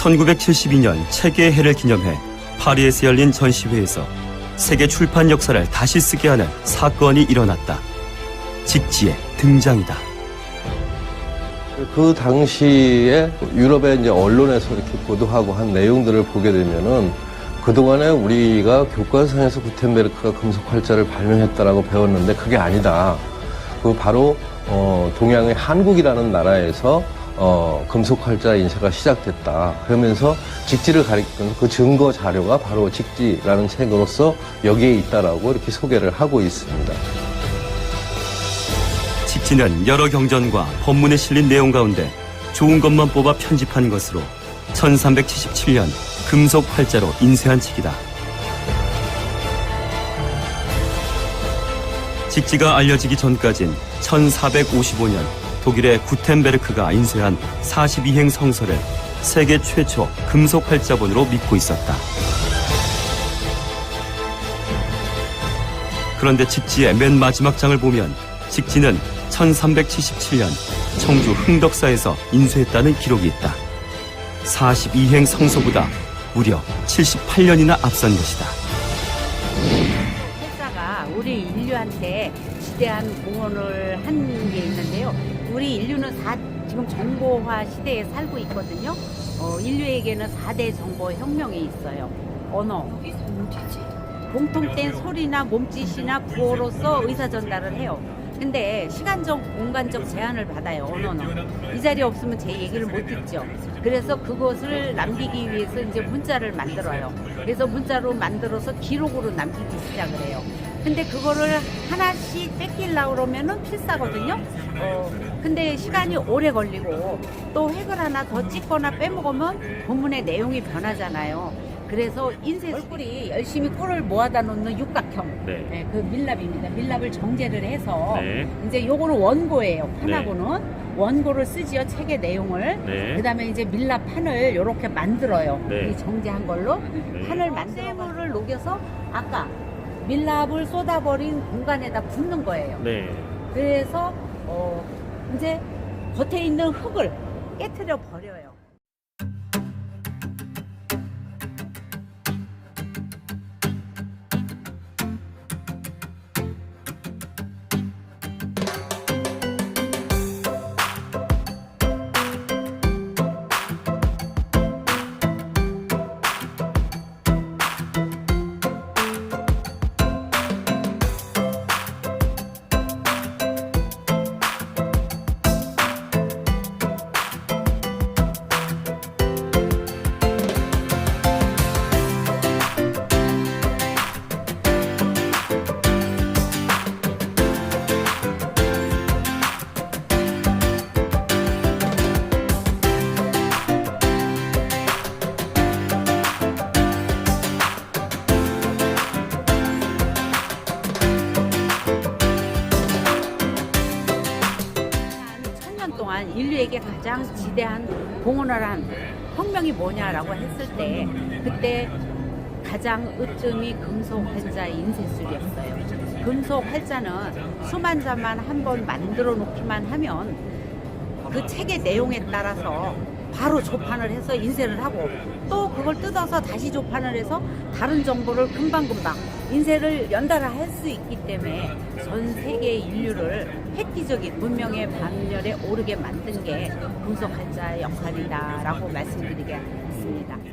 1972년 체계의 해를 기념해 파리에서 열린 전시회에서 세계 출판 역사를 다시 쓰게 하는 사건이 일어났다. 직지의 등장이다. 그 당시에 유럽의 이제 언론에서 이렇게 보도하고 한 내용들을 보게 되면은 그동안에 우리가 교과서에서 구텐베르크가 금속 활자를 발명했다라고 배웠는데 그게 아니다. 그 바로 어, 동양의 한국이라는 나라에서 어, 금속 활자 인쇄가 시작됐다. 그러면서 직지를 가리키는 그 증거 자료가 바로 직지라는 책으로서 여기에 있다라고 이렇게 소개를 하고 있습니다. 직지는 여러 경전과 법문에 실린 내용 가운데 좋은 것만 뽑아 편집한 것으로 1377년 금속 활자로 인쇄한 책이다. 직지가 알려지기 전까진 1455년 독일의 구텐베르크가 인쇄한 42행 성서를 세계 최초 금속 활자본으로 믿고 있었다. 그런데 직지의 맨 마지막 장을 보면 직지는 1377년 청주 흥덕사에서 인쇄했다는 기록이 있다. 42행 성서보다 무려 78년이나 앞선 것이다. 우리 인류한테 지대한 공헌을 한 게 있는데요. 우리 인류는 사, 지금 정보화 시대에 살고 있거든요. 어, 인류에게는 4대 정보 혁명이 있어요. 언어, 공통된 소리나 몸짓이나 구호로서 의사 전달을 해요. 근데 시간적, 공간적 제한을 받아요, 언어는. 이 자리에 없으면 제 얘기를 못 듣죠. 그래서 그것을 남기기 위해서 이제 문자를 만들어요. 그래서 문자로 만들어서 기록으로 남기기 시작을 해요. 근데 그거를 하나씩 뺏기려고 그러면은 필사거든요. 어, 근데 시간이 오래 걸리고 또 획을 하나 더 찍거나 빼먹으면 본문의 내용이 변하잖아요. 그래서 인쇄 꿀이 열심히 꿀을 모아다 놓는 육각형 네. 네, 그 밀랍입니다. 밀랍을 정제를 해서 네. 이제 요거는 원고예요. 판하고는 원고를 쓰지요. 책의 내용을. 네. 그다음에 이제 밀랍 판을 이렇게 만들어요. 네. 이 정제한 걸로 판을 만들어 물을 녹여서 아까 밀랍을 쏟아버린 공간에다 붓는 거예요. 네. 그래서 어 이제 겉에 있는 흙을 깨트려 버려요. 한 천년 동안 인류에게 가장 지대한 공헌을 한 혁명이 뭐냐라고 했을 때 그때 가장 으뜸이 금속 활자 인쇄술이었어요. 금속 활자는 수만 자만 한 번 만들어 놓기만 하면 그 책의 내용에 따라서 바로 조판을 해서 인쇄를 하고 또 그걸 뜯어서 다시 조판을 해서 다른 정보를 금방금방 인쇄를 연달아 할 수 있기 때문에 전 세계 인류를 획기적인 문명의 반열에 오르게 만든 게 활자의 역할이다라고 말씀드리겠습니다.